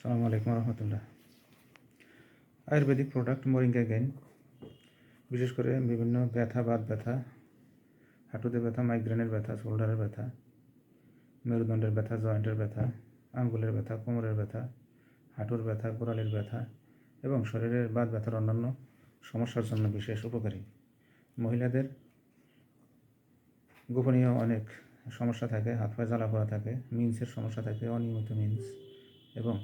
সালামু আলাইকুম রহমতুল্লাহ। আয়ুর্বেদিক প্রোডাক্ট মোরিঙ্গা গেইন বিশেষ করে বিভিন্ন ব্যথা, বাত ব্যথা, হাঁটুতে ব্যথা, মাইগ্রেনের ব্যথা, শোল্ডারের ব্যথা, মেরুদণ্ডের ব্যথা, জয়েন্টের ব্যথা, আঙ্গুলের ব্যথা, কোমরের ব্যথা, হাঁটুর ব্যথা, গোড়ালির ব্যথা এবং শরীরের বাত ব্যথার অন্যান্য সমস্যার জন্য বিশেষ উপকারী। মহিলাদের গোপনীয় অনেক সমস্যা থাকে হাত পায়ে জ্বালা পড়া থাকে, মিন্সের সমস্যা থাকে, অনিয়মিত মিন্স এবং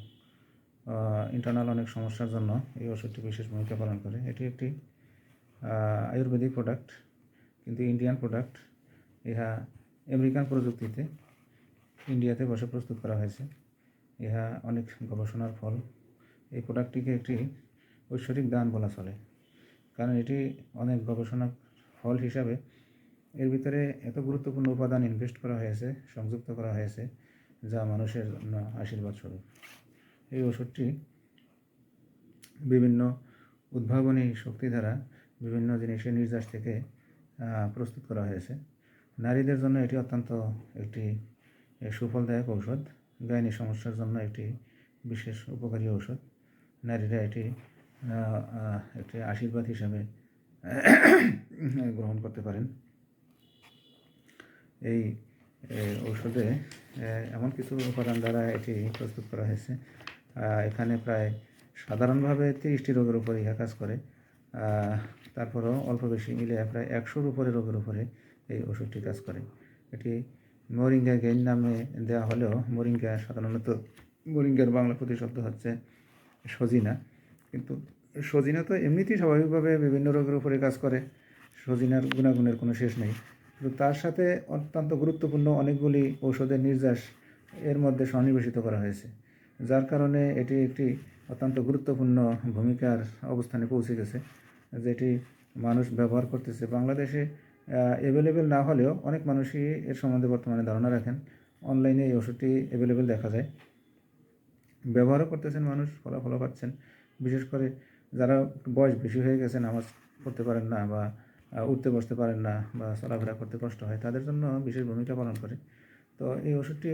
ইন্টারনাল অনেক সমস্যার জন্য এই ওষুধটি বিশেষ ভূমিকা পালন করে। এটি একটি আয়ুর্বেদিক প্রোডাক্ট কিন্তু ইন্ডিয়ান প্রোডাক্ট ইহা আমেরিকান প্রযুক্তিতে ইন্ডিয়াতে বসে প্রস্তুত করা হয়েছে। ইহা অনেক গবেষণার ফল। এই প্রোডাক্টটিকে একটি ঐশ্বরিক দান বলা চলে। কারণ এটি অনেক গবেষণা ফল হিসাবে এর ভিতরে এত গুরুত্বপূর্ণ উপাদান ইনভেস্ট করা হয়েছে, সংযুক্ত করা হয়েছে, যা মানুষের আশীর্বাদ স্বরূপ। এই ওষুধটি বিভিন্ন উদ্ভাবনী শক্তি দ্বারা বিভিন্ন জিনিসের নির্যাস থেকে প্রস্তুত করা হয়েছে। নারীদের জন্য এটি অত্যন্ত একটি সুফলদায়ক ঔষধ। গাইনি সমস্যার জন্য একটি বিশেষ উপকারী ঔষধ। নারীরা এটি একটি আশীর্বাদ হিসাবে গ্রহণ করতে পারেন। এই ঔষধে এমন কিছু উপাদান দ্বারা এটি প্রস্তুত করা হয়েছে। এখানে প্রায় সাধারণভাবে তিরিশটি রোগের উপরে ইহা কাজ করে। তারপরও অল্প বেশি মিলে প্রায় একশোর উপরে রোগের উপরে এই ওষুধটি কাজ করে। এটি মোরিঙ্গা গেইন নামে দেওয়া হলেও মোরিঙ্গা সাধারণত, মোরিঙ্গার বাংলা প্রতিশব্দ হচ্ছে সজিনা। কিন্তু সজিনা তো এমনিতেই স্বাভাবিকভাবে বিভিন্ন রোগের উপরে কাজ করে। সজিনার গুণাগুণের কোনো শেষ নেই। কিন্তু তার সাথে অত্যন্ত গুরুত্বপূর্ণ অনেকগুলি ঔষধের নির্যাস এর মধ্যে সন্নিবেশিত করা হয়েছে। যার কারণে এটি একটি অত্যন্ত গুরুত্বপূর্ণ ভূমিকার অবস্থানে পৌঁছে গেছে, যেটি মানুষ ব্যবহার করতেছে। বাংলাদেশে অ্যাভেলেবেল না হলেও অনেক মানুষই এর সম্বন্ধে বর্তমানে ধারণা রাখেন। অনলাইনে এই ওষুধটি অ্যাভেলেবেল দেখা যায়। ব্যবহারও করতেছেন মানুষ, ফলাফলও পাচ্ছেন। বিশেষ করে যারা বয়স বেশি হয়ে গেছে, নামাজ পড়তে পারেন না বা উঠতে বসতে পারেন না বা চলাফেরা করতে কষ্ট হয়, তাদের জন্য বিশেষ ভূমিকা পালন করে। তো এই ওষুধটি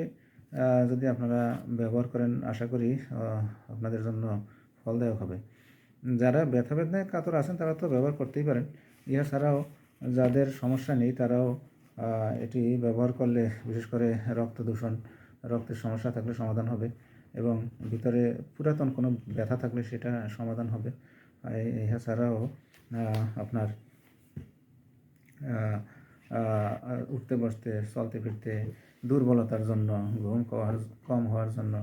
যদি আপনারা ব্যবহার করেন, আশা করি আপনাদের জন্য ফলদায়ক হবে। যারা ব্যথা বেদনায় কাতর আছেন, তারা তো ব্যবহার করতেই পারেন। ইহা ছাড়াও যাদের সমস্যা নেই, তারাও এটি ব্যবহার করলে, বিশেষ করে রক্ত দূষণ, রক্তের সমস্যা থাকলে সমাধান হবে এবং ভিতরে পুরাতন কোনো ব্যথা থাকলে সেটা সমাধান হবে। ইহা ছাড়াও আপনার উঠতে বসতে, চলতে ফিরতে দুর্বলতার জন্য, ঘুম কম হওয়ার জন্য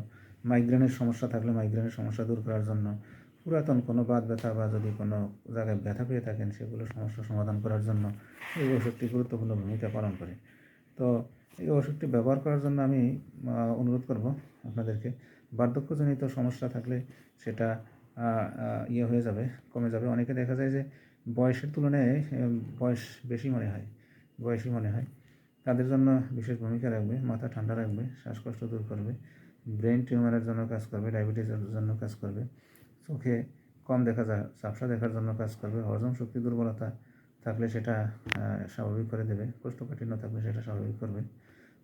মাইগ্রেনের সমস্যা থাকলে মাইগ্রেনের সমস্যা দূর করার জন্য, পুরাতন কোনো বাদ ব্যথা বা যদি কোনো জায়গায় ব্যথা পেয়ে থাকেন, সেগুলো সমস্যা সমাধান করার জন্য এই ওষুধটি গুরুত্বপূর্ণ ভূমিকা পালন করে। তো এই ওষুধটি ব্যবহার করার জন্য আমি অনুরোধ করব আপনাদেরকে, বার্ধক্যজনিত সমস্যা থাকলে সেটা ইয়ে হয়ে যাবে, কমে যাবে। অনেকে দেখা যায় যে বয়সের তুলনায় বয়স বেশি মনে হয়। বয়সী মনে হয়। তাদের জন্য বিশেষ ভূমিকা রাখবে, মাথা ঠান্ডা রাখবে, শ্বাসকষ্ট দূর করবে, ব্রেন টিউমারের জন্য কাজ করবে, ডায়াবেটিসের জন্য কাজ করবে, চোখে কম দেখা যায় ঝাপসা দেখার জন্য কাজ করবে, হজম শক্তি দুর্বলতা থাকলে সেটা স্বাভাবিক করে দেবে, কোষ্ঠকাঠিন্য থাকলে সেটা স্বাভাবিক করবে,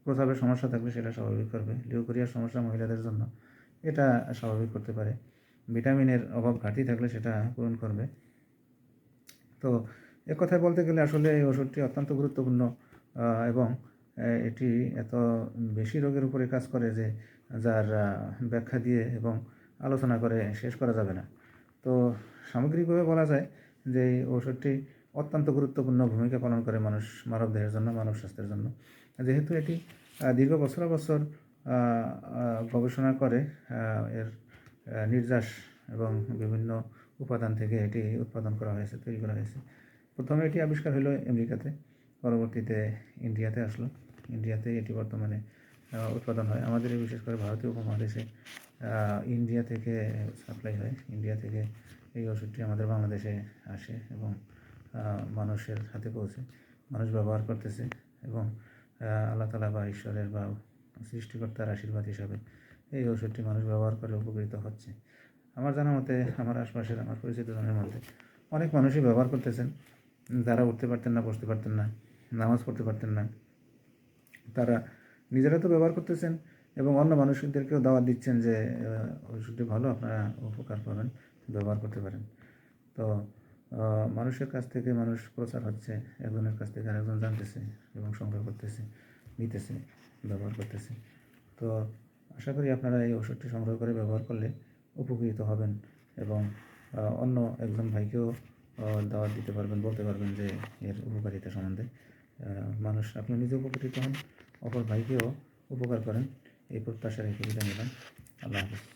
প্রস্রাবের সমস্যা থাকলে সেটা স্বাভাবিক করবে, লিউকোরিয়ার সমস্যা মহিলাদের জন্য এটা স্বাভাবিক করতে পারে। ভিটামিনের অভাব ঘাটতি থাকলে সেটা পূরণ করবে। তো এ কথায় বলতে গেলে আসলে এই ওষুধটি অত্যন্ত গুরুত্বপূর্ণ এবং এটি এত বেশি রোগের উপরে কাজ করে যে যার ব্যাখ্যা দিয়ে এবং আলোচনা করে শেষ করা যাবে না। তো সামগ্রিকভাবে বলা যায় যে এই ওষুধটি অত্যন্ত গুরুত্বপূর্ণ ভূমিকা পালন করে মানুষ মানব দেহের জন্য, মানব স্বাস্থ্যের জন্য। যেহেতু এটি দীর্ঘ বছর বছর গবেষণা করে এর নির্যাস এবং বিভিন্ন উপাদান থেকে এটি উৎপাদন করা হয়েছে, তৈরি করা হয়েছে। প্রথমে এটি আবিষ্কার হলো আমেরিকাতে, পরবর্তীতে ইন্ডিয়াতে আসলো। ইন্ডিয়াতে এটি বর্তমানে উৎপাদন হয়। আমাদের বিশেষ করে ভারতীয় উপমহাদেশে ইন্ডিয়া থেকে সাপ্লাই হয়। ইন্ডিয়া থেকে এই ওষুধটি আমাদের বাংলাদেশে আসে এবং মানুষের হাতে পৌঁছে, মানুষ ব্যবহার করতেছে এবং আল্লাহ তালা বা ঈশ্বরের বা সৃষ্টিকর্তার আশীর্বাদ হিসাবে এই ওষুধটি মানুষ ব্যবহার করে উপকৃত হচ্ছে। আমার জানা মতে, আমার আশপাশের, আমার পরিচিত জনের মধ্যে অনেক মানুষই ব্যবহার করতেছেন। যারা উঠতে পারতেন না, বসতে পারতেন না, নামাজ পড়তে পারতেন না, তারা নিজেরা তো ব্যবহার করতেছেন এবং অন্য মানুষদেরকেও দাওয়াত দিচ্ছেন যে ওষুধটি ভালো, আপনারা উপকার পাবেন, ব্যবহার করতে পারেন। তো মানুষের কাছ থেকে মানুষ প্রচার হচ্ছে, একজনের কাছ থেকে আরেকজন জানতেছে এবং সংগ্রহ করতেছে, নিতেছে, ব্যবহার করতেছে। তো, আশা করি আপনারা এই ওষুধটি সংগ্রহ করে ব্যবহার করলে উপকৃত হবেন এবং অন্য একজন ভাইকেও দাওয়াত দিতে পারবেন, বলতে পারবেন যে এর উপকারিতা সম্বন্ধে। মানুষ, আপনি নিজে উপকৃত হন, অপর ভাইকেও উপকার করেন। এই প্রত্যাশা রেখে বিদায় নিলাম। আল্লাহ হাফিজ।